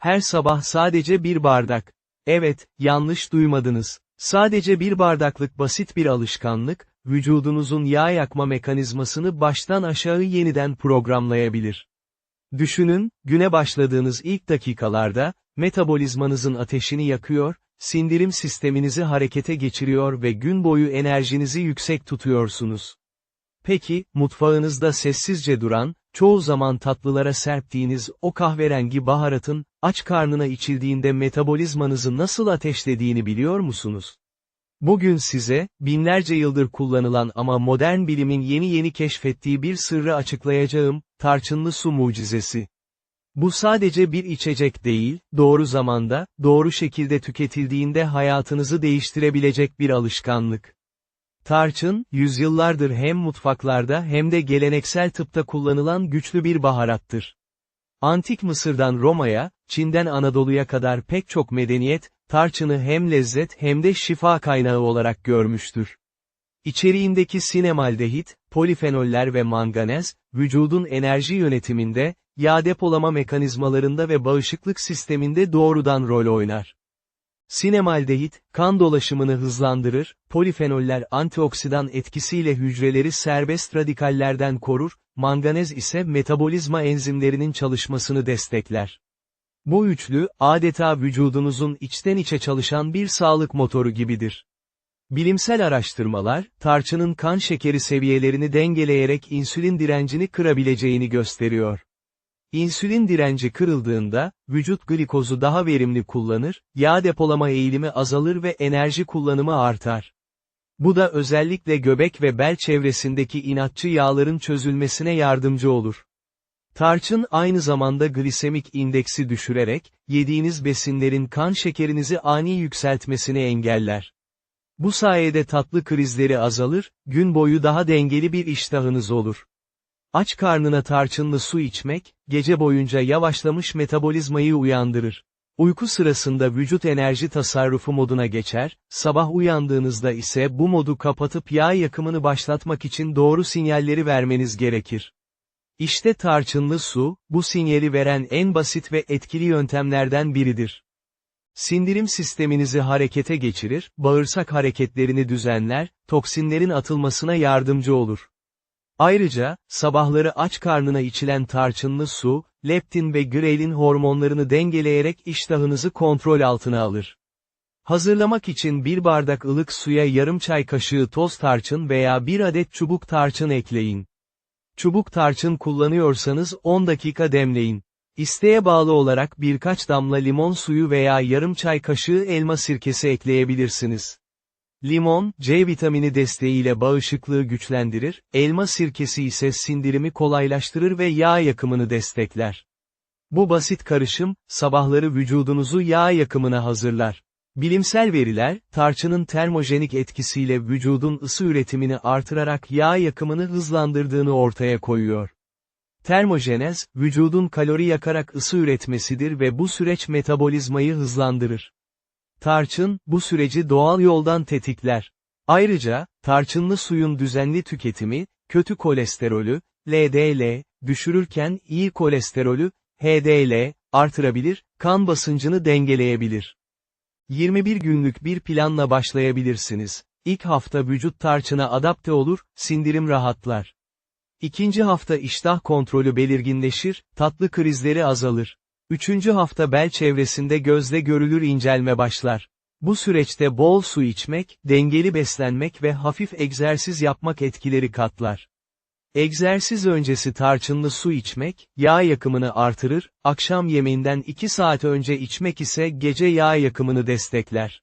Her sabah sadece bir bardak. Evet, yanlış duymadınız. Sadece bir bardaklık basit bir alışkanlık, vücudunuzun yağ yakma mekanizmasını baştan aşağı yeniden programlayabilir. Düşünün, güne başladığınız ilk dakikalarda, metabolizmanızın ateşini yakıyor, sindirim sisteminizi harekete geçiriyor ve gün boyu enerjinizi yüksek tutuyorsunuz. Peki, mutfağınızda sessizce duran, çoğu zaman tatlılara serptiğiniz o kahverengi baharatın, aç karnına içildiğinde metabolizmanızı nasıl ateşlediğini biliyor musunuz? Bugün size, binlerce yıldır kullanılan ama modern bilimin yeni yeni keşfettiği bir sırrı açıklayacağım, tarçınlı su mucizesi. Bu sadece bir içecek değil, doğru zamanda, doğru şekilde tüketildiğinde hayatınızı değiştirebilecek bir alışkanlık. Tarçın, yüzyıllardır hem mutfaklarda hem de geleneksel tıpta kullanılan güçlü bir baharattır. Antik Mısır'dan Roma'ya, Çin'den Anadolu'ya kadar pek çok medeniyet, tarçını hem lezzet hem de şifa kaynağı olarak görmüştür. İçeriğindeki sinemaldehit, polifenoller ve manganez, vücudun enerji yönetiminde, yağ depolama mekanizmalarında ve bağışıklık sisteminde doğrudan rol oynar. Sinemaldehit, kan dolaşımını hızlandırır, polifenoller antioksidan etkisiyle hücreleri serbest radikallerden korur, manganez ise metabolizma enzimlerinin çalışmasını destekler. Bu üçlü, adeta vücudunuzun içten içe çalışan bir sağlık motoru gibidir. Bilimsel araştırmalar, tarçının kan şekeri seviyelerini dengeleyerek insülin direncini kırabileceğini gösteriyor. İnsülin direnci kırıldığında, vücut glikozu daha verimli kullanır, yağ depolama eğilimi azalır ve enerji kullanımı artar. Bu da özellikle göbek ve bel çevresindeki inatçı yağların çözülmesine yardımcı olur. Tarçın aynı zamanda glisemik indeksi düşürerek, yediğiniz besinlerin kan şekerinizi ani yükseltmesini engeller. Bu sayede tatlı krizleri azalır, gün boyu daha dengeli bir iştahınız olur. Aç karnına tarçınlı su içmek, gece boyunca yavaşlamış metabolizmayı uyandırır. Uyku sırasında vücut enerji tasarrufu moduna geçer, sabah uyandığınızda ise bu modu kapatıp yağ yakımını başlatmak için doğru sinyalleri vermeniz gerekir. İşte tarçınlı su, bu sinyali veren en basit ve etkili yöntemlerden biridir. Sindirim sisteminizi harekete geçirir, bağırsak hareketlerini düzenler, toksinlerin atılmasına yardımcı olur. Ayrıca, sabahları aç karnına içilen tarçınlı su, leptin ve grelin hormonlarını dengeleyerek iştahınızı kontrol altına alır. Hazırlamak için bir bardak ılık suya yarım çay kaşığı toz tarçın veya bir adet çubuk tarçın ekleyin. Çubuk tarçın kullanıyorsanız 10 dakika demleyin. İsteğe bağlı olarak birkaç damla limon suyu veya yarım çay kaşığı elma sirkesi ekleyebilirsiniz. Limon, C vitamini desteğiyle bağışıklığı güçlendirir, elma sirkesi ise sindirimi kolaylaştırır ve yağ yakımını destekler. Bu basit karışım, sabahları vücudunuzu yağ yakımına hazırlar. Bilimsel veriler, tarçının termojenik etkisiyle vücudun ısı üretimini artırarak yağ yakımını hızlandırdığını ortaya koyuyor. Termojenez, vücudun kalori yakarak ısı üretmesidir ve bu süreç metabolizmayı hızlandırır. Tarçın, bu süreci doğal yoldan tetikler. Ayrıca, tarçınlı suyun düzenli tüketimi, kötü kolesterolü, LDL, düşürürken iyi kolesterolü, HDL, artırabilir, kan basıncını dengeleyebilir. 21 günlük bir planla başlayabilirsiniz. İlk hafta vücut tarçına adapte olur, sindirim rahatlar. İkinci hafta iştah kontrolü belirginleşir, tatlı krizleri azalır. Üçüncü hafta bel çevresinde gözle görülür incelme başlar. Bu süreçte bol su içmek, dengeli beslenmek ve hafif egzersiz yapmak etkileri katlar. Egzersiz öncesi tarçınlı su içmek, yağ yakımını artırır, akşam yemeğinden 2 saat önce içmek ise gece yağ yakımını destekler.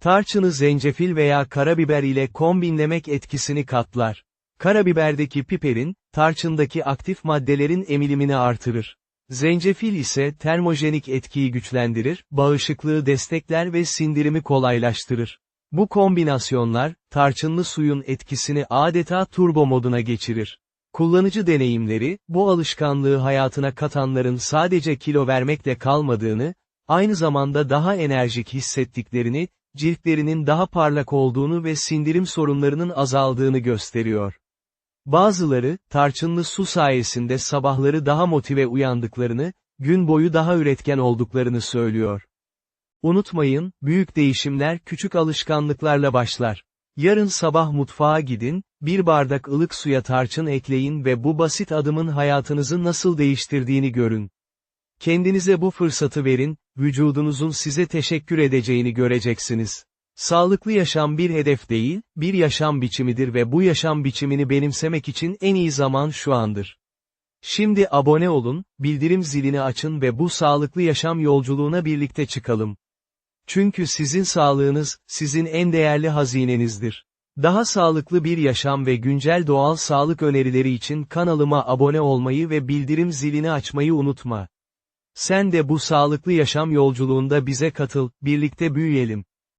Tarçını zencefil veya karabiber ile kombinlemek etkisini katlar. Karabiberdeki piperin, tarçındaki aktif maddelerin emilimini artırır. Zencefil ise termojenik etkiyi güçlendirir, bağışıklığı destekler ve sindirimi kolaylaştırır. Bu kombinasyonlar, tarçınlı suyun etkisini adeta turbo moduna geçirir. Kullanıcı deneyimleri, bu alışkanlığı hayatına katanların sadece kilo vermekle kalmadığını, aynı zamanda daha enerjik hissettiklerini, ciltlerinin daha parlak olduğunu ve sindirim sorunlarının azaldığını gösteriyor. Bazıları, tarçınlı su sayesinde sabahları daha motive uyandıklarını, gün boyu daha üretken olduklarını söylüyor. Unutmayın, büyük değişimler küçük alışkanlıklarla başlar. Yarın sabah mutfağa gidin, bir bardak ılık suya tarçın ekleyin ve bu basit adımın hayatınızı nasıl değiştirdiğini görün. Kendinize bu fırsatı verin, vücudunuzun size teşekkür edeceğini göreceksiniz. Sağlıklı yaşam bir hedef değil, bir yaşam biçimidir ve bu yaşam biçimini benimsemek için en iyi zaman şu andır. Şimdi abone olun, bildirim zilini açın ve bu sağlıklı yaşam yolculuğuna birlikte çıkalım. Çünkü sizin sağlığınız, sizin en değerli hazinenizdir. Daha sağlıklı bir yaşam ve güncel doğal sağlık önerileri için kanalıma abone olmayı ve bildirim zilini açmayı unutma. Sen de bu sağlıklı yaşam yolculuğunda bize katıl, birlikte büyüyelim.